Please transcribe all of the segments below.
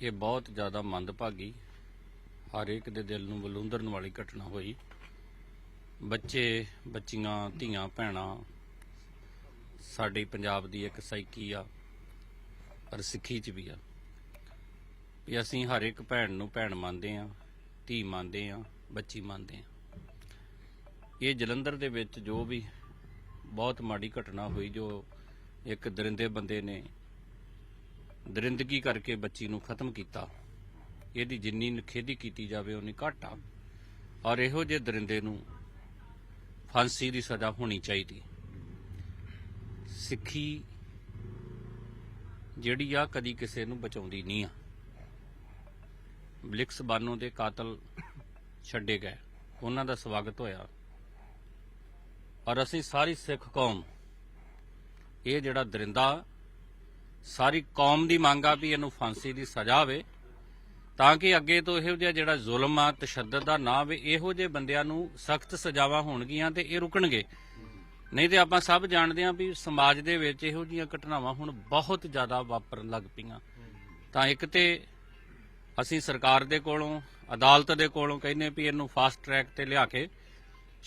ਇਹ ਬਹੁਤ ਜ਼ਿਆਦਾ ਮੰਦਭਾਗੀ, ਹਰ ਇੱਕ ਦੇ ਦਿਲ ਨੂੰ ਬਲੂੰਦਰਨ ਵਾਲੀ ਘਟਨਾ ਹੋਈ। ਬੱਚੇ, ਬੱਚੀਆਂ, ਧੀਆਂ, ਭੈਣਾਂ, ਸਾਡੇ ਪੰਜਾਬ ਦੀ ਇੱਕ ਸਾਈਕੀ ਆ ਪਰ ਸਿੱਖੀ ਚ ਵੀ ਆ। ਵੀ ਅਸੀਂ ਹਰ ਇੱਕ ਭੈਣ ਨੂੰ ਭੈਣ ਮੰਨਦੇ ਆ, ਧੀ ਮੰਨਦੇ ਆ, ਬੱਚੀ ਮੰਨਦੇ ਆ। ਇਹ ਜਲੰਧਰ ਦੇ ਵਿੱਚ ਜੋ ਵੀ ਬਹੁਤ ਮਾੜੀ ਘਟਨਾ ਹੋਈ, ਜੋ ਇੱਕ ਦਰਿੰਦੇ ਬੰਦੇ ਨੇ ਦਰਿੰਦਗੀ ਕਰਕੇ ਬੱਚੀ ਨੂੰ ਖਤਮ ਕੀਤਾ। ਇਹਦੀ ਜਿੰਨੀ ਨਖੇਦੀ ਕੀਤੀ ਜਾਵੇ ਉਨੀ ਘੱਟ ਆ। ਔਰ ਇਹੋ ਜਿਹੇ ਦਰਿੰਦੇ ਨੂੰ ਫਾਂਸੀ ਦੀ ਸਜ਼ਾ ਹੋਣੀ ਚਾਹੀਦੀ। ਸਿੱਖੀ ਜਿਹੜੀ ਆ ਕਦੀ ਕਿਸੇ ਨੂੰ ਬਚਾਉਂਦੀ ਨਹੀਂ ਆ। ਬਲਿਕਸ ਬਾਨੋ ਦੇ ਕਾਤਲ ਛੱਡੇ ਗਏ। ਉਹਨਾਂ ਦਾ ਸਵਾਗਤ ਹੋਇਆ। ਔਰ ਅਸੀਂ ਸਾਰੀ ਸਿੱਖ ਕੌਮ, ਇਹ ਜਿਹੜਾ ਦਰਿੰਦਾ ਸਾਰੀ ਕੌਮ ਦੀ ਮੰਗ ਆ ਵੀ ਇਹਨੂੰ ਫਾਂਸੀ ਦੀ ਸਜ਼ਾ ਹੋਵੇ, ਤਾਂ ਕਿ ਅੱਗੇ ਤੋਂ ਇਹੋ ਜਿਹਾ ਜਿਹੜਾ ਜ਼ੁਲਮ ਆ, ਤਸ਼ੱਦਦ ਦਾ ਨਾ ਹੋਵੇ, ਇਹੋ ਜਿਹੇ ਬੰਦਿਆਂ ਨੂੰ ਸਖਤ ਸਜ਼ਾਵਾਂ ਹੋਣਗੀਆਂ ਤੇ ਇਹ ਰੁਕਣਗੇ। ਨਹੀਂ ਤੇ ਆਪਾਂ ਸਭ ਜਾਣਦੇ ਹਾਂ ਵੀ ਸਮਾਜ ਦੇ ਵਿੱਚ ਇਹੋ ਜਿਹੀਆਂ ਘਟਨਾਵਾਂ ਹੁਣ ਬਹੁਤ ਜ਼ਿਆਦਾ ਵਾਪਰਨ ਲੱਗ ਪਈਆਂ। ਤਾਂ ਇੱਕ ਤੇ ਅਸੀਂ ਸਰਕਾਰ ਦੇ ਕੋਲੋਂ, ਅਦਾਲਤ ਦੇ ਕੋਲੋਂ ਕਹਿੰਦੇ ਵੀ ਇਹਨੂੰ ਫਾਸਟ ਟਰੈਕ ਤੇ ਲਿਆ ਕੇ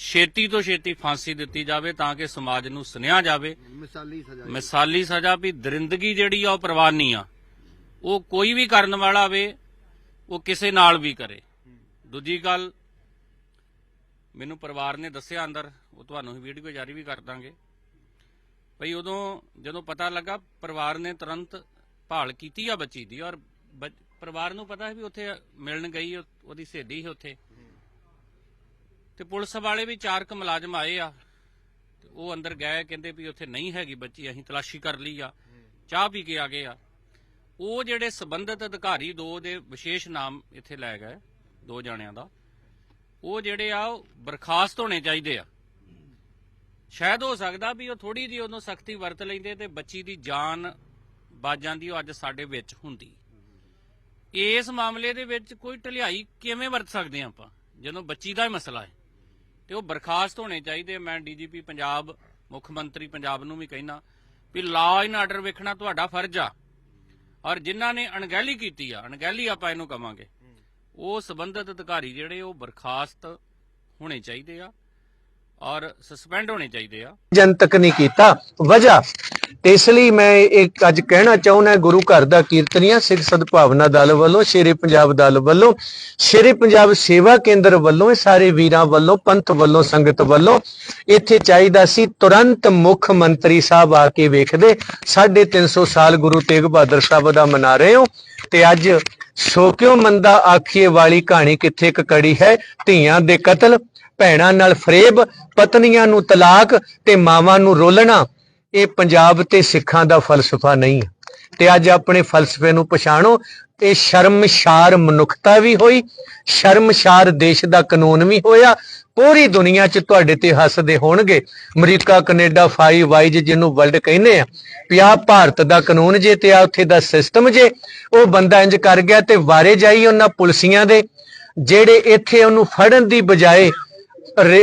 ਛੇਤੀ ਤੋਂ ਛੇਤੀ ਫਾਂਸੀ ਦਿੱਤੀ ਜਾਵੇ ਤਾਂ ਕਿ ਸਮਾਜ ਨੂੰ ਸੁਨੇਹਾ ਜਾਵੇ। ਮਿਸਾਲੀ ਸਜ਼ਾ। ਮਿਸਾਲੀ ਸਜ਼ਾ ਵੀ ਦਰਿੰਦਗੀ ਜਿਹੜੀ ਆ ਉਹ ਪ੍ਰਵਾਨੀ ਆ। ਉਹ ਕੋਈ ਵੀ ਕਰਨ ਵਾਲਾ ਵੇ ਉਹ ਕਿਸੇ ਨਾਲ ਵੀ ਕਰੇ। ਦੂਜੀ ਗੱਲ ਮੈਨੂੰ ਪਰਿਵਾਰ ਨੇ ਦੱਸਿਆ ਅੰਦਰ ਉਹ ਤੁਹਾਨੂੰ ਹੀ ਵੀਡੀਓ ਜਾਰੀ ਵੀ ਕਰ ਦਾਂਗੇ। ਭਈ ਉਦੋਂ ਜਦੋਂ ਪਤਾ ਲੱਗਾ ਪਰਿਵਾਰ ਨੇ ਤੁਰੰਤ ਭਾਲ ਕੀਤੀ ਆ ਬੱਚੀ ਦੀ। ਔਰ ਪਰਿਵਾਰ ਨੂੰ ਪਤਾ ਹੈ ਵੀ ਉੱਥੇ ਮਿਲਣ ਗਈ ਉਹ- ਉਹਦੀ ਸਹੇਲੀ ਸੀ ਉੱਥੇ। ਤੇ ਪੁਲਿਸ ਵਾਲੇ ਵੀ ਚਾਰ ਕੁ ਮੁਲਾਜ਼ਮ ਆਏ ਆ ਤੇ ਉਹ ਅੰਦਰ ਗਏ, ਕਹਿੰਦੇ ਵੀ ਉੱਥੇ ਨਹੀਂ ਹੈਗੀ ਬੱਚੀ, ਅਸੀਂ ਤਲਾਸ਼ੀ ਕਰ ਲਈ ਆ। ਚਾਹ ਪੀ ਕੇ ਆ ਗਏ ਆ। ਉਹ ਜਿਹੜੇ ਸਬੰਧਤ ਅਧਿਕਾਰੀ, ਦੋ ਦੇ ਵਿਸ਼ੇਸ਼ ਨਾਮ ਇੱਥੇ ਲੈ ਗਏ, ਦੋ ਜਾਣਿਆਂ ਦਾ। ਉਹ ਜਿਹੜੇ ਆ, ਉਹ ਬਰਖਾਸਤ ਹੋਣੇ ਚਾਹੀਦੇ ਆ। ਸ਼ਾਇਦ ਹੋ ਸਕਦਾ ਵੀ ਉਹ ਥੋੜੀ ਜਿਹੀ ਉਹਨੂੰ ਸਖਤੀ ਵਰਤ ਲੈਂਦੇ ਤੇ ਬੱਚੀ ਦੀ ਜਾਨ ਬਚ ਜਾਂਦੀ ਉਹ ਅੱਜ ਸਾਡੇ ਵਿੱਚ ਹੁੰਦੀ। ਇਸ ਮਾਮਲੇ ਦੇ ਵਿੱਚ ਕੋਈ ਢਲਿਆਈ ਕਿਵੇਂ ਵਰਤ ਸਕਦੇ ਹਾਂ ਆਪਾਂ? ਜਦੋਂ ਬੱਚੀ ਦਾ ਹੀ ਮਸਲਾ ਹੈ। ਤੇ ਉਹ ਬਰਖਾਸਤ ਹੋਣੇ ਚਾਹੀਦੇ ਆ। ਮੈਂ ਡੀਜੀਪੀ ਪੰਜਾਬ, ਮੁੱਖ ਮੰਤਰੀ ਪੰਜਾਬ ਨੂੰ ਵੀ ਕਹਿਣਾ ਵੀ ਲਾਅ ਐਂਡ ਆਰਡਰ ਵੇਖਣਾ ਤੁਹਾਡਾ ਫਰਜ਼ ਆ। ਔਰ ਜਿਨ੍ਹਾਂ ਨੇ ਅਣਗਹਿਲੀ ਕੀਤੀ ਆ, ਅਣਗਹਿਲੀ ਆਪਾਂ ਇਹਨੂੰ ਕਵਾਂਗੇ। ਉਹ ਸੰਬੰਧਿਤ ਅਧਿਕਾਰੀ ਜਿਹੜੇ, ਉਹ ਬਰਖਾਸਤ ਹੋਣੇ ਚਾਹੀਦੇ ਆ। ਔਰ ਸਸਪੈਂਡ ਹੋਣੇ ਚਾਹੀਦੇ ਆ। ਜਨਤਕ ਨਹੀਂ ਕੀਤਾ। ਵਜ੍ਹਾ? ਤੇ ਇਸ ਲਈ ਮੈਂ ਇੱਕ ਅੱਜ ਕਹਿਣਾ ਚਾਹੁੰਦਾ ਗੁਰੂ ਘਰ ਦਾ ਕੀਰਤਨੀਆ ਸਿੱਖ ਸਦਭਾਵਨਾ ਦਲ ਵੱਲੋਂ, ਸ਼ੇਰੇ ਪੰਜਾਬ ਦਲ ਵੱਲੋਂ, ਸ਼ੇਰੇ ਪੰਜਾਬ ਸੇਵਾ ਕੇਂਦਰ ਵੱਲੋਂ, ਇਹ ਸਾਰੇ ਵੀਰਾਂ ਵੱਲੋਂ, ਪੰਥ ਵੱਲੋਂ, ਸੰਗਤ ਵੱਲੋਂ, ਇੱਥੇ ਚਾਹੀਦਾ ਸੀ ਤੁਰੰਤ ਮੁੱਖ ਮੰਤਰੀ ਸਾਹਿਬ ਆ ਕੇ ਵੇਖਦੇ। 350 ਸਾਲ ਗੁਰੂ ਤੇਗ ਬਹਾਦਰ ਸਾਹਿਬ ਦਾ ਮਨਾ ਰਹੇ ਹੋ। ਤੇ ਅੱਜ ਸੋ ਕਿਉ ਮੰਦਾ ਆਖੀਏ ਵਾਲੀ ਕਹਾਣੀ ਕਿੱਥੇ ਇੱਕ ਕੜੀ ਹੈ? ਧੀਆਂ ਦੇ ਕਤਲ। ਭੈਣਾਂ ਨਾਲ ਫਰੇਬ, ਪਤਨੀਆਂ ਨੂੰ ਤਲਾਕ ਤੇ ਮਾਵਾਂ ਨੂੰ ਰੋਲਣਾ, ਇਹ ਪੰਜਾਬ ਤੇ ਸਿੱਖਾਂ ਦਾ ਫਲਸਫਾ ਨਹੀਂ ਹੈ। ਤੇ ਅੱਜ ਆਪਣੇ ਫਲਸਫੇ ਨੂੰ ਪਛਾਣੋ, ਇਹ ਸ਼ਰਮਸ਼ਾਰ ਮਨੁੱਖਤਾ ਵੀ ਹੋਈ, ਸ਼ਰਮਸ਼ਾਰ ਦੇਸ਼ ਦਾ ਕਾਨੂੰਨ ਵੀ ਹੋਇਆ, ਪੂਰੀ ਦੁਨੀਆ 'ਚ ਤੁਹਾਡੇ ਤੇ ਹੱਸਦੇ ਹੋਣਗੇ। ਅਮਰੀਕਾ, ਕੈਨੇਡਾ, ਫਾਈ ਵਾਈਜ਼ ਜਿਹਨੂੰ ਵਰਲਡ ਕਹਿੰਦੇ ਆ, ਵੀ ਆਹ ਭਾਰਤ ਦਾ ਕਾਨੂੰਨ ਜੇ ਤੇ ਆ ਉੱਥੇ ਦਾ ਸਿਸਟਮ ਜੇ, ਉਹ ਬੰਦਾ ਇੰਜ ਕਰ ਗਿਆ ਤੇ ਵਾਰੇ ਜਾਈ ਉਹਨਾਂ ਪੁਲਸੀਆਂ ਦੇ, ਜਿਹੜੇ ਇੱਥੇ ਉਹਨੂੰ ਫੜਨ ਦੀ ਬਜਾਏ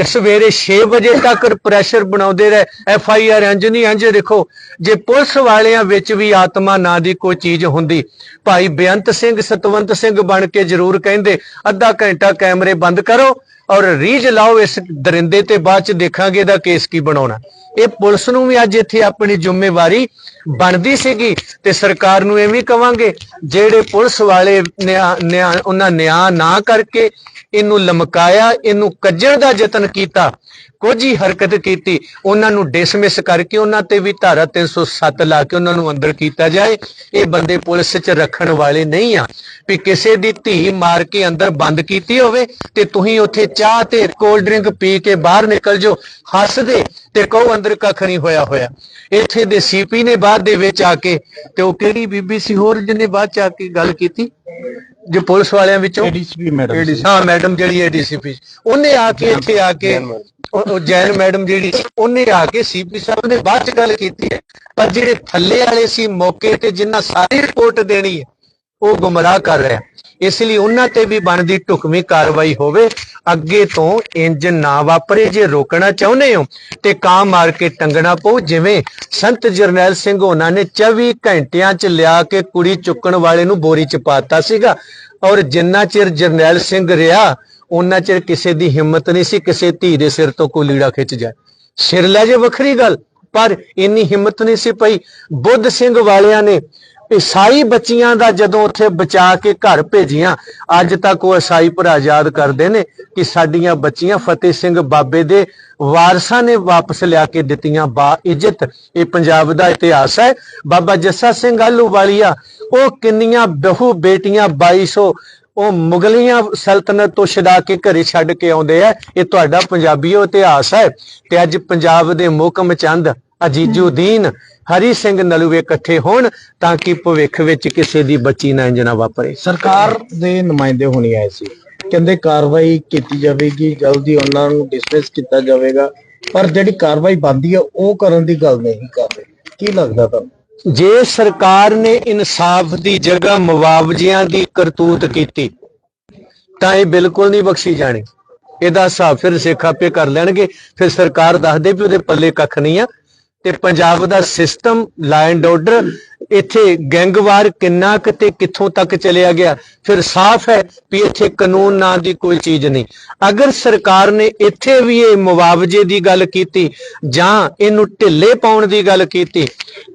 ਸਵੇਰੇ 6 ਵਜੇ ਤੱਕ ਪ੍ਰੈਸ਼ਰ ਬਣਾਉਂਦੇ ਰਹੇ। ਐਫ ਆਈ ਆਰ ਇੰਜ ਨਹੀਂ ਇੰਜ ਦੇਖੋ। ਜੇ ਪੁਲਿਸ ਵਾਲਿਆਂ ਵਿੱਚ ਵੀ ਆਤਮਾ ਨਾਂ ਦੀ ਕੋਈ ਚੀਜ਼ ਹੁੰਦੀ, ਭਾਈ ਬੇਅੰਤ ਸਿੰਘ, ਸਤਵੰਤ ਸਿੰਘ ਬਣ ਕੇ ਜ਼ਰੂਰ ਕਹਿੰਦੇ, ਅੱਧਾ ਘੰਟਾ ਕੈਮਰੇ ਬੰਦ ਕਰੋ। ਔਰ ਰੀਜ ਲਾਓ ਇਸ ਦਰਿੰਦੇ ਤੇ ਬਾਅਦ ਚ ਦੇਖਾਂਗੇ ਇਹਦਾ ਕੇਸ ਕੀ ਬਣਾਉਣਾ। ਇਹ ਪੁਲਿਸ ਨੂੰ ਵੀ ਅੱਜ ਇੱਥੇ ਆਪਣੀ ਜ਼ਿੰਮੇਵਾਰੀ ਬਣਦੀ ਸੀਗੀ ਤੇ ਸਰਕਾਰ ਨੂੰ ਐਵੇਂ ਕਵਾਂਗੇ, ਜਿਹੜੇ ਪੁਲਿਸ ਵਾਲੇ ਨਿਆਂ- ਨਿਆਂ- ਉਹਨਾਂ ਨਿਆਂ ਨਾ ਕਰਕੇ ਇਹਨੂੰ ਲਮਕਾਇਆ, ਇਹਨੂੰ ਕੱਜਣ ਦਾ ਯਤਨ ਕੀਤਾ ਕੁਝ ਹੀ ਹਰਕਤ ਕੀਤੀ ਉਹਨਾਂ ਨੂੰ ਡਿਸਮਿਸ ਕਰਕੇ ਉਹਨਾਂ ਤੇ ਵੀ ਧਾਰਾ 307 ਲਾ ਕੇ ਉਹਨਾਂ ਨੂੰ ਅੰਦਰ ਕੀਤਾ ਜਾਏ। ਇਹ ਬੰਦੇ ਪੁਲਿਸ 'ਚ ਰੱਖਣ ਵਾਲੇ ਨਹੀਂ ਆ। ਵੀ ਕਿਸੇ ਦੀ ਧੀ ਮਾਰ ਕੇ ਅੰਦਰ ਬੰਦ ਕੀਤੀ ਹੋਵੇ ਤੇ ਤੁਸੀਂ ਉੱਥੇ ਚਾਹ ਤੇ ਕੋਲਡ ਡਰਿੰਕ ਪੀ ਕੇ ਬਾਹਰ ਨਿਕਲ ਜਾਓ। ਹੱਸਦੇ ਤੇ ਕਹੋ ਅੰਦਰ ਕੱਖ ਨਹੀਂ ਹੋਇਆ ਹੋਇਆ। ਇੱਥੇ ਦੇ ਸੀਪੀ ਨੇ ਬਾਅਦ ਦੇ ਵਿੱਚ ਆ ਕੇ ਤੇ ਉਹ ਕਿਹੜੀ ਬੀਬੀ ਸੀ ਹੋਰ ਜਿਹਨੇ ਬਾਅਦ ਚ ਆ ਕੇ ਗੱਲ ਕੀਤੀ? ਜੋ ਪੁਲਿਸ ਵਾਲਿਆਂ ਵਿੱਚੋਂ? ਏਡੀਸੀਪੀ ਮੈਡਮ ਹਾਂ ਮੈਡਮ ਜਿਹੜੀ ਏਡੀਸੀਪੀ ਉਹਨੇ ਆ ਕੇ ਇੱਥੇ ਆ ਕੇ ਉਹ ਜੈਨ ਮੈਡਮ ਜਿਹੜੀ ਉਹਨੇ ਆ ਕੇ ਸੀਪੀ ਸਾਹਿਬ ਨੇ ਬਾਅਦ ਚ ਗੱਲ ਕੀਤੀ ਹੈ। ਪਰ ਜਿਹੜੇ ਥੱਲੇ ਵਾਲੇ ਸੀ ਮੌਕੇ ਤੇ ਜਿੰਨਾ ਸਾਰੀ ਰਿਪੋਰਟ ਦੇਣੀ ਹੈ, ਉਹ ਗੁੰਮਰਾਹ ਕਰ ਰਿਹਾ ਇਸ ਲਈ ਉਹਨਾਂ ਤੇ ਵੀ ਬਣਦੀ ਢੁਕਵੀਂ ਕਾਰਵਾਈ ਹੋਵੇ। ਅੱਗੇ ਤੋਂ ਇੰਜ ਨਾ ਵਾਪਰੇ, ਜੇ ਰੋਕਣਾ ਚਾਹੁੰਦੇ ਹੋ ਤੇ ਕਾਂ ਮਾਰ ਕੇ ਟੰਗਣਾ ਪਊ। ਜਿਵੇਂ ਸੰਤ ਜਰਨੈਲ ਸਿੰਘ ਉਹਨਾਂ ਨੇ 24 ਘੰਟਿਆਂ ਚ ਲਿਆ ਕੇ ਕੁੜੀ ਚੁੱਕਣ ਵਾਲੇ ਨੂੰ ਬੋਰੀ ਚ ਪਾਤਾ ਸੀਗਾ। ਔਰ ਜਿੰਨਾ ਚਿਰ ਜਰਨੈਲ ਸਿੰਘ ਰਿਹਾ ਉਹਨਾਂ ਚਿਰ ਕਿਸੇ ਦੀ ਹਿੰਮਤ ਨਹੀਂ ਸੀ, ਕਿਸੇ ਧੀ ਦੇ ਸਿਰ ਤੋਂ ਕੋਈ ਲੀੜਾ ਖਿੱਚ ਜਾਏ। ਸਿਰ ਲੈ ਜੇ ਵੱਖਰੀ ਗੱਲ, ਪਰ ਇੰਨੀ ਹਿੰਮਤ ਨਹੀਂ ਸੀ ਪਈ। ਬੁੱਧ ਸਿੰਘ ਵਾਲਿਆਂ ਨੇ ਈਸਾਈ ਬੱਚੀਆਂ ਦਾ ਜਦੋਂ ਉੱਥੇ ਬਚਾ ਕੇ ਘਰ ਭੇਜੀਆਂ, ਅੱਜ ਤੱਕ ਉਹ ਈਸਾਈ ਭਰਾ ਯਾਦ ਕਰਦੇ ਨੇ ਕਿ ਸਾਡੀਆਂ ਬੱਚੀਆਂ ਫਤਿਹ ਸਿੰਘ ਬਾਬੇ ਦੇ ਵਾਰਸਾਂ ਨੇ ਵਾਪਸ ਲਿਆ ਕੇ ਦਿੱਤੀਆਂ ਬਾ ਇੱਜ਼ਤ। ਇਹ ਪੰਜਾਬ ਦਾ ਇਤਿਹਾਸ ਹੈ। ਬਾਬਾ ਜੱਸਾ ਸਿੰਘ ਆਲੂ ਆਲੂਵਾਲੀਆ ਉਹ ਕਿੰਨੀਆਂ ਬਹੂ ਬੇਟੀਆਂ 2200 ਉਹ ਮੁਗਲੀਆਂ ਸਲਤਨਤ ਤੋਂ ਛਡਾ ਕੇ ਘਰੇ ਛੱਡ ਕੇ ਆਉਂਦੇ ਆ। ਇਹ ਤੁਹਾਡਾ ਪੰਜਾਬੀਓ ਇਤਿਹਾਸ ਹੈ ਤੇ ਅੱਜ ਪੰਜਾਬ ਦੇ ਮੁਕਮ ਚੰਦ, ਅਜੀਜੁਦੀਨ, ਹਰੀ ਸਿੰਘ ਨਲੂਵੇ ਇਕੱਠੇ ਹੋਣ ਤਾਂ ਕਿ ਭਵਿੱਖ ਵਿੱਚ ਕਿਸੇ ਦੀ ਬੱਚੀ ਨਾ ਇੰਜ ਨਾ ਵਾਪਰੇ। ਸਰਕਾਰ ਦੇ ਨੁਮਾਇੰਦੇ ਹੋਣੀ ਆਏ ਸੀ। ਕਹਿੰਦੇ ਕਾਰਵਾਈ ਕੀਤੀ ਜਾਵੇਗੀ, ਜਲਦੀ ਉਹਨਾਂ ਨੂੰ ਡਿਸਮਿਸ ਕੀਤਾ ਜਾਵੇਗਾ। ਪਰ ਜਿਹੜੀ ਕਾਰਵਾਈ ਬੰਦੀ ਹੈ ਉਹ ਕਰਨ ਦੀ ਗੱਲ ਨਹੀਂ ਕਰ ਰਹੇ ਕੀ ਲੱਗਦਾ ਤੁਹਾਨੂੰ? ਜੇ ਸਰਕਾਰ ਨੇ ਇਨਸਾਫ ਦੀ ਜਗ੍ਹਾ ਮੁਆਵਜ਼ਿਆਂ ਦੀ ਕਰਤੂਤ ਕੀਤੀ, ਤਾਂ ਇਹ ਬਿਲਕੁਲ ਨਹੀਂ ਬਖਸ਼ੀ ਜਾਣੀ। ਇਹਦਾ ਹਿਸਾਬ ਫਿਰ ਸਿੱਖ ਆਪੇ ਕਰ ਲੈਣਗੇ। ਫਿਰ ਸਰਕਾਰ ਦੱਸਦੇ ਵੀ ਉਹਦੇ ਪੱਲੇ ਕੱਖ ਨਹੀਂ ਆ। ਤੇ ਪੰਜਾਬ ਦਾ ਸਿਸਟਮ ਲਾਇਨ ਆਰਡਰ ਇੱਥੇ ਗੈਂਗਵਾਰ ਕਿੰਨਾ ਕੁ ਤੇ ਕਿੱਥੋਂ ਤੱਕ ਚਲਿਆ ਗਿਆ? ਫਿਰ ਸਾਫ਼ ਹੈ ਵੀ ਇੱਥੇ ਕਾਨੂੰਨ ਨਾਂ ਦੀ ਕੋਈ ਚੀਜ਼ ਨਹੀਂ। ਅਗਰ ਸਰਕਾਰ ਨੇ ਇੱਥੇ ਵੀ ਇਹ ਮੁਆਵਜ਼ੇ ਦੀ ਗੱਲ ਕੀਤੀ ਜਾਂ ਇਹਨੂੰ ਢਿੱਲੇ ਪਾਉਣ ਦੀ ਗੱਲ ਕੀਤੀ,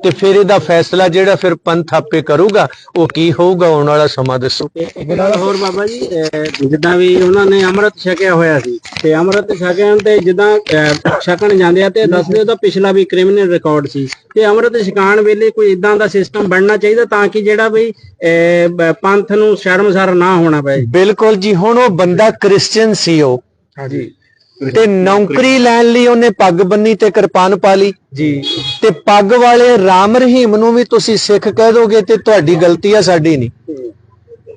ਤੇ ਫਿਰ ਇਹਦਾ ਫੈਸਲਾ ਜਿਹੜਾ ਫਿਰ ਪੰਥ ਆਪੇ ਕਰੂਗਾ, ਉਹ ਕੀ ਹੋਊਗਾ? ਆਉਣ ਵਾਲਾ ਸਮਾਂ ਦੱਸੋ। ਹੋਰ ਬਾਬਾ ਜੀ ਜਿੱਦਾਂ ਵੀ ਉਹਨਾਂ ਨੇ ਅੰਮ੍ਰਿਤ ਛਕਿਆ ਹੋਇਆ ਸੀ, ਤੇ ਅੰਮ੍ਰਿਤ ਛਕਣ ਤੇ ਜਿੱਦਾਂ ਛਕਣ ਜਾਂਦੇ ਆ ਤੇ ਦੱਸਦੇ ਉਹਦਾ ਪਿਛਲਾ ਵੀ ਕ੍ਰਿਮੀਨਲ ਰਿਕਾਰਡ ਸੀ। ਤੇ ਅੰਮ੍ਰਿਤ ਛਕਾਣ ਵੇਲੇ ਕੋਈ ਇਦਾਂ ਦਾ ਸਿਸਟਮ ਬਣਨਾ ਚਾਹੀਦਾ ਤਾਂ ਕਿ ਜਿਹੜਾ ਵੀ ਅਹ, ਬ- ਪੰਥ ਨੂੰ ਸ਼ਰਮਸਾਰ ਨਾ ਹੋਣਾ ਪਏ। ਬਿਲਕੁਲ ਜੀ ਹੁਣ ਉਹ ਬੰਦਾ ਕ੍ਰਿਸਚੀਅਨ ਸੀ ਉਹ। ਹਾਂਜੀ। ਤੇ ਨੌਕਰੀ ਲੈਣ ਲਈ ਉਹਨੇ ਪੱਗ ਬੰਨੀ ਤੇ ਕਿਰਪਾਨ ਪਾ ਲਈ। ਜੀ। ਤੇ ਪੱਗ ਵਾਲੇ ਰਾਮ ਰਹੀਮ ਨੂੰ ਵੀ ਤੁਸੀਂ ਸਿੱਖ ਕਹਿ ਦੋਗੇ ਤੇ ਤੁਹਾਡੀ ਗਲਤੀ ਆ ਸਾਡੀ ਨਹੀਂ।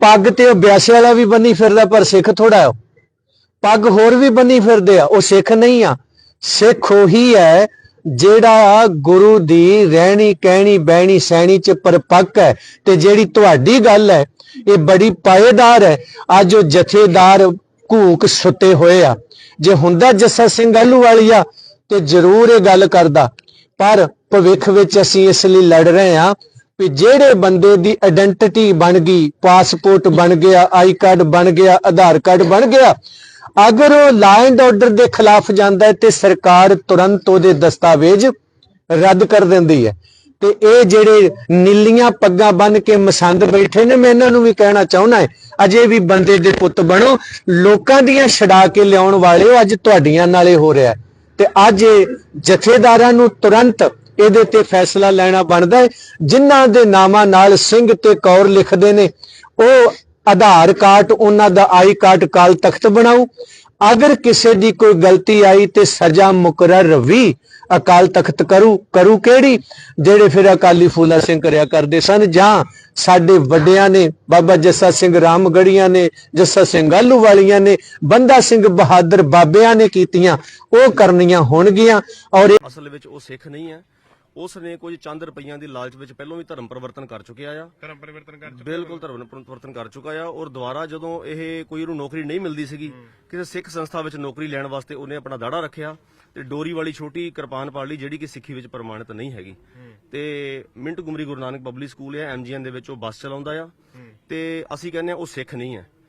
ਪੱਗ ਤੇ ਉਹ ਬਿਆਸੇ ਵਾਲਾ ਵੀ ਬੰਨੀ ਫਿਰਦਾ ਪਰ ਸਿੱਖ ਥੋੜਾ ਉਹ। ਪੱਗ ਹੋਰ ਵੀ ਬੰਨੀ ਫਿਰਦੇ ਆ ਉਹ ਸਿੱਖ ਨਹੀਂ ਆ। ਸਿੱਖ ਉਹੀ ਹੈ ਜਿਹੜਾ ਗੁਰੂ ਦੀ ਰਹਿਣੀ, ਕਹਿਣੀ, ਬਹਿਣੀ, ਸਹਿਣੀ ਚ ਪਰਪੱਕ ਹੈ ਤੇ ਜਿਹੜੀ ਤੁਹਾਡੀ ਗੱਲ ਹੈ, ਇਹ ਬੜੀ ਪਾਏਦਾਰ ਹੈ। ਅੱਜ ਉਹ ਜਥੇਦਾਰ ਘੂਕ ਸੁੱਤੇ ਹੋਏ ਆ। ਜੇ ਹੁੰਦਾ ਜੱਸਾ ਸਿੰਘ ਆਲੂ ਆਲੂਵਾਲੀਆ ਤੇ ਜ਼ਰੂਰ ਇਹ ਗੱਲ ਕਰਦਾ। ਪਰ ਭਵਿੱਖ ਵਿੱਚ ਅਸੀਂ ਇਸ ਲਈ ਲੜ ਰਹੇ ਹਾਂ ਵੀ ਜਿਹੜੇ ਬੰਦੇ ਦੀ ਆਇਡੈਂਟੀਟੀ ਬਣ ਗਈ ਪਾਸਪੋਰਟ ਬਣ ਗਿਆ ਆਈ ਕਾਰਡ ਬਣ ਗਿਆ ਆਧਾਰ ਕਾਰਡ ਬਣ ਗਿਆ ਅਗਰ ਉਹ ਲਾ ਆਰਡਰ ਦੇ ਖਿਲਾਫ ਜਾਂਦਾ ਹੈ ਤੇ ਸਰਕਾਰ ਤੁਰੰਤ ਉਹਦੇ ਦਸਤਾਵੇਜ਼ ਰੱਦ ਕਰ ਦਿੰਦੀ ਹੈ। ਤੇ ਇਹ ਜਿਹੜੇ ਨੀਲੀਆਂ ਪੱਗਾਂ ਬੰਨ ਕੇ ਮਸੰਦ ਬੈਠੇ ਨੇ, ਮੈਂ ਇਹਨਾਂ ਨੂੰ ਵੀ ਕਹਿਣਾ ਚਾਹੁੰਦਾ ਹੈ, ਅਜੇ ਵੀ ਬੰਦੇ ਦੇ ਪੁੱਤ ਬਣੋ, ਲੋਕਾਂ ਦੀਆਂ ਛਡਾ ਕੇ ਲਿਆਉਣ ਵਾਲੇ ਹੋ ਅੱਜ ਤੁਹਾਡੀਆਂ ਨਾਲੇ ਹੋ ਰਿਹਾ ਤੇ ਅੱਜ ਜਥੇਦਾਰਾਂ ਨੂੰ ਤੁਰੰਤ ਇਹਦੇ ਤੇ ਫੈਸਲਾ ਲੈਣਾ ਬਣਦਾ ਹੈ। ਜਿਨ੍ਹਾਂ ਦੇ ਨਾਮਾਂ ਨਾਲ ਸਿੰਘ ਤੇ ਕੌਰ ਲਿਖਦੇ ਨੇ, ਉਹ ਆਧਾਰ ਕਾਰਡ, ਉਹਨਾਂ ਦਾ ਆਈ ਕਾਰਡ ਕਾਲ ਤਖਤ ਬਣਾਉ ਅਗਰ ਕਿਸੇ ਦੀ ਕੋਈ ਗਲਤੀ ਆਈ ਤੇ ਸਜ਼ਾ ਮੁਕਰਰ ਵੀ ਅਕਾਲ ਤਖਤ ਕਰੂ ਕਰੂ ਕਿਹੜੀ? ਜਿਹੜੇ ਫਿਰ ਅਕਾਲੀ ਫੂਲਾ ਸਿੰਘ ਕਰਿਆ ਕਰਦੇ ਸਨ ਜਾਂ ਸਾਡੇ ਵੱਡਿਆਂ ਨੇ, ਬਾਬਾ ਜੱਸਾ ਸਿੰਘ ਰਾਮਗੜੀਆਂ ਨੇ, ਜੱਸਾ ਸਿੰਘ ਆਲੂ ਵਾਲੀਆਂ ਨੇ, ਬੰਦਾ ਸਿੰਘ ਬਹਾਦਰ ਬਾਬਿਆਂ ਨੇ ਕੀਤੀਆਂ, ਉਹ ਕਰਨੀਆਂ ਹੋਣਗੀਆਂ ਔਰ ਅਸਲ ਵਿੱਚ ਉਹ ਸਿੱਖ ਨਹੀਂ ਹੈ ਉਸ ਨੇ ਕੁਝ ਚੰਦ ਰੁਪਈਆਂ ਦੀ ਲਾਲਚ ਵਿੱਚ ਪਹਿਲਾਂ ਵੀ ਧਰਮ ਪਰਿਵਰਤਨ ਕਰ ਚੁੱਕਿਆ ਆ। ਧਰਮ ਪਰਿਵਰਤਨ ਕਰ ਚੁੱਕੇ ਬਿਲਕੁਲ ਧਰਮ ਪਰਿਵਰਤਨ ਕਰ ਚੁੱਕਾ ਆ ਔਰ ਦੁਬਾਰਾ ਜਦੋਂ ਇਹ ਕੋਈ ਉਹਨੂੰ ਨੌਕਰੀ ਨਹੀਂ ਮਿਲਦੀ ਸੀਗੀ ਕਿਸੇ ਸਿੱਖ ਸੰਸਥਾ ਵਿੱਚ ਨੌਕਰੀ ਲੈਣ ਵਾਸਤੇ ਉਹਨੇ ਆਪਣਾ ਦਾੜਾ ਰੱਖਿਆ ਤੇ ਡੋਰੀ ਵਾਲੀ ਛੋਟੀ ਕਿਰਪਾਨ ਪਾੜ ਲਈ ਜਿਹੜੀ ਕਿ ਸਿੱਖੀ ਵਿੱਚ ਪ੍ਰਮਾਣਿਤ ਨਹੀਂ ਹੈਗੀ। ਤੇ Montgomery Guru Nanak public school ਹੈ ਐਮਜੀਐਨ ਦੇ ਵਿੱਚ ਉਹ ਬੱਸ ਚਲਾਉਂਦਾ ਆ। ਤੇ ਅਸੀਂ ਕਹਿੰਦੇ ਆ ਉਹ ਸਿੱਖ ਨਹੀਂ ਹੈ।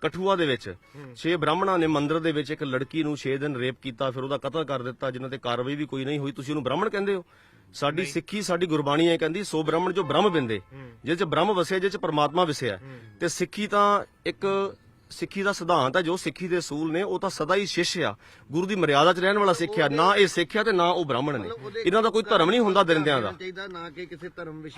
ਕਠੂਆ ਦੇ ਵਿੱਚ। ਛੇ ਬ੍ਰਾਹਮਣਾਂ ਨੇ ਮੰਦਿਰ ਦੇ ਵਿੱਚ ਇੱਕ ਲੜਕੀ ਨੂੰ 6 ਦਿਨ ਰੇਪ ਕੀਤਾ ਫਿਰ ਉਹਦਾ ਕਤਲ ਕਰ ਦਿੱਤਾ ਜਿਨ੍ਹਾਂ ਤੇ ਕਾਰਵਾਈ ਵੀ ਕੋਈ ਨਹੀਂ ਹੋਈ। ਤੁਸੀਂ ਉਹਨੂੰ ਬ੍ਰਾਹਮਣ ਕਹਿੰਦੇ ਹੋ? ਸਾਡੀ ਸਿੱਖੀ ਸਾਡੀ ਗੁਰਬਾਣੀ ਇਹ ਕਹਿੰਦੀ ਸੋ ਬ੍ਰਾਹਮਣ ਜੋ ਬ੍ਰਹਮ ਬਿੰਦੇ ਜਿਹਦੇ ਚ ਬ੍ਰਹਮ ਵਸਿਆ ਜਿਹਦੇ ਚ ਪਰਮਾਤਮਾ ਵਸਿਆ। ਤੇ ਸਿੱਖੀ ਤਾਂ ਇੱਕ ਸਿੱਖੀ ਦਾ ਸਿਧਾਂਤ ਹੈ ਜੋ ਸਿੱਖੀ ਦੇ ਅਸੂਲ ਨੇ ਉਹ ਤਾਂ ਸਦਾ ਹੀ ਸ਼ਿਸ਼ ਆ। ਗੁਰੂ ਦੀ ਮਰਿਆਦਾ 'ਚ ਰਹਿਣ ਵਾਲਾ ਸਿੱਖ ਆ ਨਾ ਇਹ ਸਿੱਖ ਆ ਤੇ ਨਾ ਉਹ ਬ੍ਰਾਹਮਣ ਨੇ। ਇਹਨਾਂ ਦਾ ਕੋਈ ਧਰਮ ਨਹੀਂ ਹੁੰਦਾ ਦਰਿੰਦਿਆਂ ਦਾ।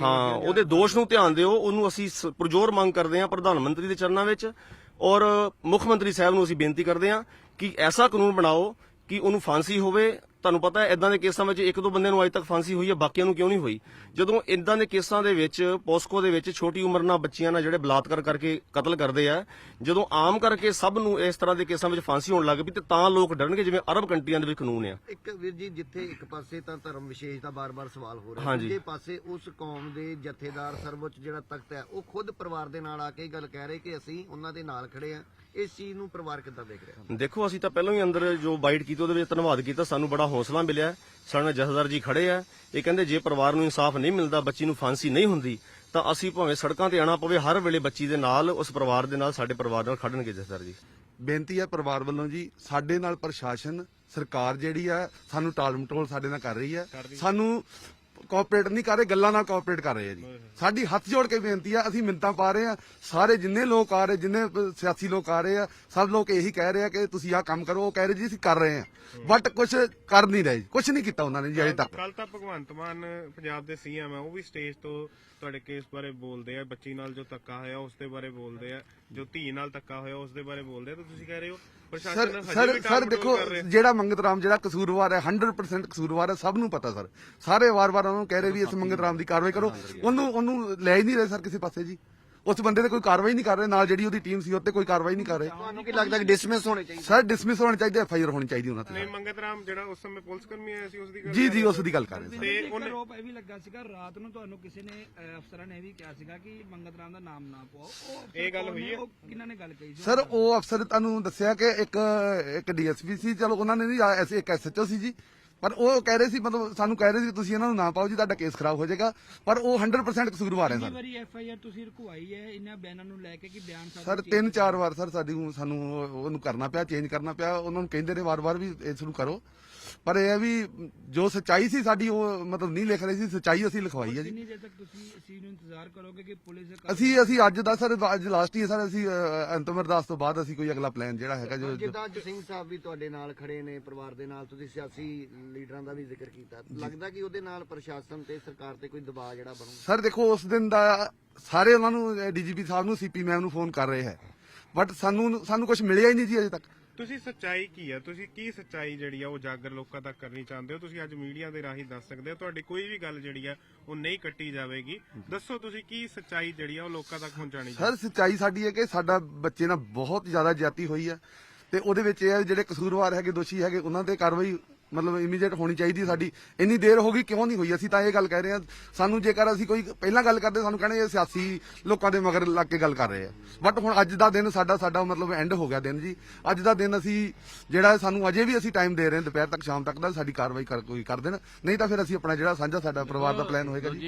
ਹਾਂ ਉਹਦੇ ਦੋਸ਼ ਨੂੰ ਧਿਆਨ ਦਿਓ ਉਹਨੂੰ ਅਸੀਂ ਪੁਰਜੋਰ ਮੰਗ ਕਰਦੇ ਹਾਂ ਪ੍ਰਧਾਨ ਮੰਤਰੀ ਦੇ ਚਰਨਾਂ ਵਿੱਚ। ਔਰ ਮੁੱਖ ਮੰਤਰੀ ਸਾਹਿਬ ਨੂੰ ਅਸੀਂ ਬੇਨਤੀ ਕਰਦੇ ਹਾਂ ਕਿ ਐਸਾ ਕਾਨੂੰਨ ਬਣਾਓ ਕਿ ਉਹਨੂੰ ਫਾਂਸੀ ਹੋਵੇ ਤੁਹਾਨੂੰ ਪਤਾ ਹੈ ਇਦਾਂ ਦੇ ਕੇਸਾਂ ਵਿੱਚ ਇੱਕ ਦੋ ਬੰਦਿਆਂ ਨੂੰ ਅਜੇ ਤੱਕ ਫਾਂਸੀ ਹੋਈ ਹੈ ਬਾਕੀਆਂ ਨੂੰ ਕਿਉਂ ਨਹੀਂ ਹੋਈ? ਜਦੋਂ ਇਦਾਂ ਦੇ ਕੇਸਾਂ ਦੇ ਵਿੱਚ ਪੋਸਕੋ ਦੇ ਵਿੱਚ ਛੋਟੀ ਉਮਰ ਨਾਲ ਬੱਚੀਆਂ ਨਾਲ ਜਿਹੜੇ ਬਲਾਤਕਾਰ ਕਰਕੇ ਕਤਲ ਕਰਦੇ ਆ ਜਦੋਂ ਆਮ ਕਰਕੇ ਸਭ ਨੂੰ ਇਸ ਤਰ੍ਹਾਂ ਦੇ ਕੇਸਾਂ ਵਿੱਚ ਫਾਂਸੀ ਹੋਣ ਲੱਗ ਪਈ ਤੇ ਤਾਂ ਲੋਕ ਡਰਨਗੇ ਜਿਵੇਂ ਅਰਬ ਕੰਟਰੀਆਂ ਦੇ ਵਿੱਚ ਕਾਨੂੰਨ ਆ। ਇੱਕ ਵੀਰ ਜੀ ਜਿੱਥੇ ਇੱਕ ਪਾਸੇ ਤਾਂ ਧਰਮ ਵਿਸ਼ੇਸ਼ ਦਾ ਬਾਰ-ਬਾਰ ਸਵਾਲ ਹੋ ਰਿਹਾ। ਦੂਜੇ ਪਾਸੇ ਉਸ ਕੌਮ ਦੇ ਜਥੇਦਾਰ ਸਰਵਉੱਚ ਜਿਹੜਾ ਤਖਤ ਹੈ ਉਹ ਖੁਦ ਪਰਿਵਾਰ ਦੇ ਨਾਲ ਆ ਕੇ ਗੱਲ ਕਹਿ ਰਹੇ ਕਿ ਅਸੀਂ ਉਹਨਾਂ ਦੇ ਨਾਲ ਖੜੇ ਆ ਇਸ ਚੀਜ਼ ਨੂੰ ਪਰਿਵਾਰ ਕਿੱਦਾਂ ਦੇਖ ਰਿਹਾ? ਦੇਖੋ ਅਸੀਂ ਤਾਂ ਪਹਿਲਾਂ ਹੀ ਅੰਦਰ ਜੋ ਬਾਈਟ ਕੀਤੀ ਉਹਦੇ ਵਿੱਚ ਧੰਨਵਾਦ ਕੀਤਾ। ਸਾਨੂੰ ਬੜਾ ਹੌਸਲਾ ਮਿਲਿਆ। ਸਾਡੇ ਨਾਲ ਜਥੇਦਾਰ ਜੀ ਖੜੇ ਆ। ਇਹ ਕਹਿੰਦੇ ਜੇ ਪਰਿਵਾਰ ਨੂੰ ਇਨਸਾਫ ਨਹੀਂ ਮਿਲਦਾ ਬੱਚੀ ਨੂੰ ਫਾਂਸੀ ਨਹੀਂ ਹੁੰਦੀ ਤਾਂ ਅਸੀਂ ਭਾਵੇਂ ਸੜਕਾਂ ਤੇ ਆਣਾ ਪਵੇ ਹਰ ਵੇਲੇ ਬੱਚੀ ਦੇ ਨਾਲ ਉਸ ਪਰਿਵਾਰ ਦੇ ਨਾਲ ਸਾਡੇ ਪਰਿਵਾਰ ਨਾਲ ਖੜਨਗੇ ਜਥੇਦਾਰ ਜੀ। ਬੇਨਤੀ ਹੈ ਪਰਿਵਾਰ ਵੱਲੋਂ ਜੀ ਸਾਡੇ ਨਾਲ ਪ੍ਰਸ਼ਾਸਨ ਸਰਕਾਰ ਜਿਹੜੀ ਆ ਸਾਨੂੰ ਟਾਲ ਮਟੋਲ ਸਾਡੇ ਨਾਲ ਕਰ ਰਹੀ ਹੈ ਸਾਨੂੰ ਕੋਆਪਰੇਟ ਨਹੀਂ ਕਰ ਰਹੇ ਗੱਲਾਂ ਨਾਲ ਕੋਆਪਰੇਟ ਕਰ ਰਹੇ ਆ ਜੀ। ਸਾਡੀ ਹੱਥ ਜੋੜ ਕੇ ਬੇਨਤੀ ਆ ਅਸੀਂ ਮਿੰਤਾਂ ਪਾ ਰਹੇ ਆ ਸਾਰੇ ਜਿੰਨੇ ਲੋਕ ਆ ਰਹੇ ਜਿੰਨੇ ਸਿਆਸੀ ਲੋਕ ਆ ਰਹੇ ਆ ਸਭ ਲੋਕ ਇਹੀ ਕਹਿ ਰਹੇ ਆ ਕਿ ਤੁਸੀਂ ਆਹ ਕੰਮ ਕਰੋ ਉਹ ਕਹਿ ਰਹੇ ਜੀ ਅਸੀਂ ਕਰ ਰਹੇ ਆ। ਬਟ ਕੁਝ ਕਰ ਨਹੀਂ ਰਹੇ ਕੁਝ ਨਹੀਂ ਕੀਤਾ ਉਹਨਾਂ ਨੇ ਜੀ ਅਜੇ ਤੱਕ। ਕੱਲ ਤਾਂ ਭਗਵੰਤ ਮਾਨ ਪੰਜਾਬ ਦੇ ਸੀਐਮ ਆ ਉਹ ਵੀ ਸਟੇਜ ਤੋਂ ਤੁਹਾਡੇ ਕੇਸ ਬਾਰੇ ਬੋਲਦੇ ਆ ਬੱਚੀ ਨਾਲ ਜੋ ਧੱਕਾ ਹੋਇਆ ਉਸ ਦੇ ਬਾਰੇ ਬੋਲਦੇ ਆ ਜੋ ਧੀ ਨਾਲ ਧੱਕਾ ਹੋਇਆ ਉਸ ਦੇ ਬਾਰੇ ਬੋਲਦੇ ਆ ਤਾਂ ਤੁਸੀਂ ਕਹਿ ਰਹੇ ਹੋ ਸਰ ਸਰ ਸਰ ਦੇਖੋ ਜਿਹੜਾ ਮੰਗਤ ਰਾਮ ਜਿਹੜਾ ਕਸੂਰਵਾਰ ਹੈ 100% ਕਸੂਰਵਾਰ ਹੈ ਸਭ ਨੂੰ ਪਤਾ ਸਰ। ਸਾਰੇ ਵਾਰ-ਵਾਰ ਉਹਨੂੰ ਕਹਿ ਰਹੇ ਵੀ ਇਸ ਮੰਗਤ ਰਾਮ ਦੀ ਕਾਰਵਾਈ ਕਰੋ। ਉਹਨੂੰ ਉਹਨੂੰ ਲੈ ਹੀ ਨਹੀਂ ਰਹੇ ਸਰ ਕਿਸੇ ਪਾਸੇ ਜੀ। ਉਸ ਬੰਦੇ ਤੇ ਕੋਈ ਕਾਰਵਾਈ ਨਹੀਂ ਕਰ ਰਹੇ ਨਾਲ ਜਿਹੜੀ ਉਹਦੀ ਟੀਮ ਸੀ ਉੱਤੇ ਕੋਈ ਕਾਰਵਾਈ ਨਹੀਂ ਕਰ ਰਹੇ। ਤੁਹਾਨੂੰ ਕੀ ਲੱਗਦਾ ਕਿ ਡਿਸਮਿਸ ਹੋਣੇ ਚਾਹੀਦੇ? ਸਰ ਡਿਸਮਿਸ ਹੋਣੀ ਚਾਹੀਦੀ ਐਫ ਆਈ ਆਰ ਹੋਣੀ ਚਾਹੀਦੀ ਉਹਨਾਂ ਨਹੀਂ ਤੇ ਮੰਗਤ ਰਾਮ ਜਿਹੜਾ ਉਸ ਸਮੇਂ ਪੁਲਿਸ ਕਰਮੀ ਆਇਆ ਸੀ ਉਸ ਦੀ ਗੱਲ ਜੀ ਜੀ ਉਸ ਦੀ ਗੱਲ ਕਰ ਰਹੇ ਸਰ। ਤੇ ਉਹਨੇ ਆਰੋਪ ਇਹ ਵੀ ਲੱਗਾ ਸੀਗਾ ਰਾਤ ਨੂੰ ਤੁਹਾਨੂੰ ਕਿਸੇ ਨੇ ਅਹ, ਅਫਸਰਾਂ ਨੇ ਇਹ ਵੀ ਕਿਹਾ ਸੀਗਾ ਕਿ ਮੰਗਤ ਰਾਮ ਦਾ ਨਾਮ ਨਾ ਪਾਓ। ਉਹ ਅਫਸਰ ਇਹ ਗੱਲ ਕੌਣ ਹੋਈ? ਹੈ? ਉਹ ਕਿਹਨਾਂ ਨੇ ਗੱਲ ਕਹੀ ਸੀ? ਸਰ ਉਹ ਅਫਸਰ ਤੁਹਾਨੂੰ ਦੱਸਿਆ ਕਿ ਇੱਕ ਇੱਕ ਡੀਐਸਪੀ ਸੀ ਚਲੋ ਉਹਨਾਂ ਨੇ ਨਹੀਂ ਐਸੇ ਇੱਕ ਐਸਐਚਓ ਸੀ ਜੀ। ਪਰ ਉਹ ਕਹਿ ਰਹੇ ਸੀ ਮਤਲਬ ਸਾਨੂੰ ਕਹਿ ਰਹੇ ਸੀ ਤੁਸੀਂ ਇਹਨਾਂ ਨੂੰ ਨਾ ਪਾਓ ਜੀ ਤੁਹਾਡਾ ਕੇਸ ਖਰਾਬ ਹੋ ਜਾਏਗਾ। ਪਰ ਉਹ 100% ਕਸੂਰਵਾਰ ਹੈ ਕਿੰਨੀ ਸਰ। ਵਾਰੀ ਐਫ ਆਈ ਆਰ ਤੁਸੀਂ ਰੁਕਵਾਈ ਹੈ ਇਹਨਾਂ ਬਿਆਨਾਂ ਨੂੰ ਲੈ ਕੇ ਕਿ ਬਿਆਨ ਸਾਡੇ ਸਰ ਤਿੰਨ ਚਾਰ ਵਾਰ ਸਰ ਸਾਡੀ ਨੂੰ- ਸਾਨੂੰ ਉਹ- ਉਹਨੂੰ ਕਰਨਾ ਪਿਆ ਚੇਂਜ ਕਰਨਾ ਪਿਆ। ਉਹਨਾਂ ਨੂੰ ਕਹਿੰਦੇ ਨੇ ਵਾਰ-ਵਾਰ ਵੀ ਇਸ ਨੂੰ ਕਰੋ। ਪਰ ਇਹ ਹੈ ਵੀ ਜੋ ਸੱਚਾਈ ਸੀ ਸਾਡੀ ਉਹ ਮਤਲਬ ਨਹੀਂ ਲਿਖ ਰਹੇ ਸੀ ਸੱਚਾਈ ਅਸੀਂ ਲਿਖਵਾਈ ਹੈ ਜੀ। ਕਿੰਨੀ ਦੇਰ ਤੱਕ ਤੁਸੀਂ ਇਸ ਚੀਜ਼ ਨੂੰ ਇੰਤਜ਼ਾਰ ਕਰੋਗੇ ਕਿ ਪੁਲਿਸ ਕਰ- ਅਸੀਂ ਅਸੀਂ ਅੱਜ ਦਾ ਸਰ ਅੱਜ ਲਾਸਟ ਹੀ ਹੈ ਸਰ ਅਸੀਂ ਅੰਤਮ ਅਰਦਾਸ ਤੋਂ ਬਾਅਦ ਅਸੀਂ ਕੋਈ ਅਗਲਾ ਪਲਾਨ ਜਿਹੜਾ ਹੈਗਾ ਜੋ ਜਿੱਦਾਂ ਅੱਜ ਸਿੰਘ ਸਾਹਿਬ ਵੀ ਤੁਹਾਡੇ ਨਾਲ ਖੜੇ ਨੇ ਪਰਿਵਾਰ ਦੇ ਨਾਲ ਤੁਸੀਂ ਸਿਆਸੀ ਲੀਡਰਾਂ ਦਾ ਵੀ ਜ਼ਿਕਰ ਕੀਤਾ। ਲੱਗਦਾ ਕਿ ਉਹਦੇ ਨਾਲ ਪ੍ਰਸ਼ਾਸਨ ਤੇ ਸਰਕਾਰ ਤੇ ਕੋਈ ਦਬਾਅ ਜਿਹੜਾ ਬਣੂਗਾ ਸਰ ਦੇਖੋ ਉਸ ਦਿਨ ਦਾ ਸਾਰੇ ਉਹਨਾਂ ਨੂੰ ਡੀਜੀਪੀ ਸਾਹਿਬ ਨੂੰ ਸੀਪੀ ਮੈਮ ਨੂੰ ਫੋਨ ਕਰ ਰਹੇ ਹੈ। ਬਟ ਸਾਨੂੰ ਸਾਨੂੰ ਕੁਝ ਮਿਲਿਆ ਹੀ ਨਹੀਂ ਜੀ ਅਜੇ ਤੱਕ। ਤੁਸੀਂ ਸੱਚਾਈ ਕੀ ਹੈ ਤੁਸੀਂ ਕੀ ਸੱਚਾਈ ਜਿਹੜੀ ਆ ਉਹ ਜਾਗਰ ਲੋਕਾਂ ਤੱਕ ਕਰਨੀ ਚਾਹੁੰਦੇ ਹੋ? ਤੁਸੀਂ ਅੱਜ ਮੀਡੀਆ ਦੇ ਰਾਹੀਂ ਦੱਸ ਸਕਦੇ ਹੋ ਤੁਹਾਡੀ ਕੋਈ ਵੀ ਗੱਲ ਜਿਹੜੀ ਆ ਉਹ ਨਹੀਂ ਕੱਟੀ ਜਾਵੇਗੀ। ਦੱਸੋ ਤੁਸੀਂ ਕੀ ਸੱਚਾਈ ਜਿਹੜੀ ਆ ਉਹ ਲੋਕਾਂ ਤੱਕ ਪਹੁੰਚਾਣੀ ਸਰ ਸੱਚਾਈ ਸਾਡੀ ਹੈ ਕਿ ਸਾਡਾ ਬੱਚੇ ਨਾਲ ਬਹੁਤ ਜ਼ਿਆਦਾ ਜ਼ਿਆਤੀ ਹੋਈ ਹੈ ਤੇ ਉਹਦੇ ਵਿੱਚ ਇਹ ਹੈ ਜਿਹੜੇ ਕਸੂਰਵਾਰ ਹੈਗੇ ਦੋਸ਼ੀ ਹੈਗੇ ਉਹਨਾਂ ਤੇ ਕਾਰਵਾਈ ਮਤਲਬ ਇਮੀਡੀਏਟ ਹੋਣੀ ਚਾਹੀਦੀ ਸਾਡੀ। ਇੰਨੀ ਦੇਰ ਹੋ ਗਈ ਕਿਉਂ ਨਹੀਂ ਹੋਈ? ਅਸੀਂ ਤਾਂ ਇਹ ਗੱਲ ਕਹਿ ਰਹੇ ਹਾਂ ਸਾਨੂੰ ਜੇਕਰ ਅਸੀਂ ਕੋਈ ਪਹਿਲਾਂ ਗੱਲ ਕਰਦੇ ਸਾਨੂੰ ਕਹਿੰਦੇ ਇਹ ਸਿਆਸੀ ਲੋਕਾਂ ਦੇ ਮਗਰ ਲੱਗ ਕੇ ਗੱਲ ਕਰ ਰਹੇ ਆ। ਬਟ ਹੁਣ ਅੱਜ ਦਾ ਦਿਨ ਸਾਡਾ ਸਾਡਾ ਮਤਲਬ ਐਂਡ ਹੋ ਗਿਆ ਦਿਨ ਜੀ। ਅੱਜ ਦਾ ਦਿਨ ਅਸੀਂ ਜਿਹੜਾ ਸਾਨੂੰ ਅਜੇ ਵੀ ਅਸੀਂ ਟਾਈਮ ਦੇ ਰਹੇ ਹਾਂ ਦੁਪਹਿਰ ਤੱਕ ਸ਼ਾਮ ਤੱਕ ਦਾ ਸਾਡੀ ਕਾਰਵਾਈ ਕਰ ਕੋਈ ਕਰ ਦੇਣ। ਨਹੀਂ ਤਾਂ ਫਿਰ ਅਸੀਂ ਆਪਣਾ ਜਿਹੜਾ ਸਾਂਝਾ ਸਾਡਾ ਪਰਿਵਾਰ ਦਾ ਪਲਾਨ ਹੋਏਗਾ ਜੀ।